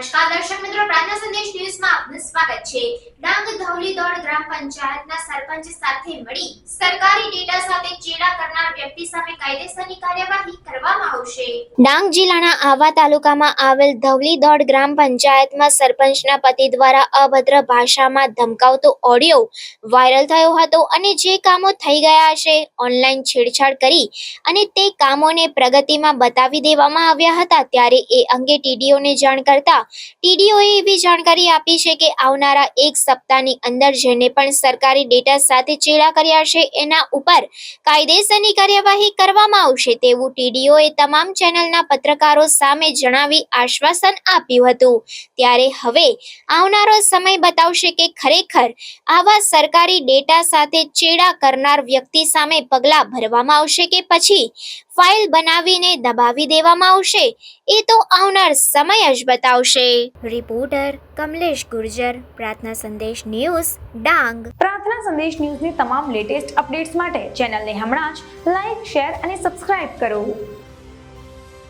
નમસ્કાર, દર્શક મિત્રો પ્રાર્થના સંદેશ ન્યૂઝમાં આપનું સ્વાગત છે. ડાંગ ધવલી દોડ ગ્રામ પંચાયતના સરપંચ સાથે મળી સરકારી ડેટા સાથે ચેડા કરનાર વ્યક્તિ સામે કાયદેસરની કાર્યવાહી કરવામાં આવશે. ડાંગ જિલ્લાના આવા તાલુકામાં આવેલ ધવલી દોડ ગ્રામ પંચાયતમાં સરપંચના પતિ દ્વારા અભદ્ર ભાષામાં ધમકાવતો ઓડિયો વાયરલ થયો હતો અને જે કામો થઈ ગયા છે, ઓનલાઈન છેડછાડ કરી અને તે કામોને પ્રગતિમાં બતાવી દેવામાં આવ્યા હતા. ત્યારે એ અંગે ટીડીઓને જાણ કરતા ટીડીઓએ એવી જાણકારી આપી છે કે આવનારા એક સપ્તાહની અંદર જેને પણ સરકારી ડેટા સાથે ચેડા કર્યા છે, એના ઉપર કાયદેસરની કાર્યવાહી કરવામાં આવશે તેવું ટીડીઓએ તમામ ચેનલના પત્રકારો સામે જણાવી આશ્વાસન આપ્યું હતું. ત્યારે હવે આવનારો સમય બતાવશે કે ખરેખર આવા સરકારી ડેટા સાથે ચેડા કરનાર વ્યક્તિ સામે પગલાં ભરવામાં આવશે કે પછી ફાઇલ બનાવીને દબાવી દેવામાં આવશે? એ તો આવનાર સમય જ બતાવશે. રિપોર્ટર કમલેશ ગુર્જર પ્રાર્થના સંદેશ ન્યૂઝ ડાંગ. પ્રાર્થના સંદેશ ન્યૂઝની તમામ લેટેસ્ટ અપડેટ્સ માટે ચેનલને હમણાં જ લાઈક શેર અને સબસ્ક્રાઇબ કરો.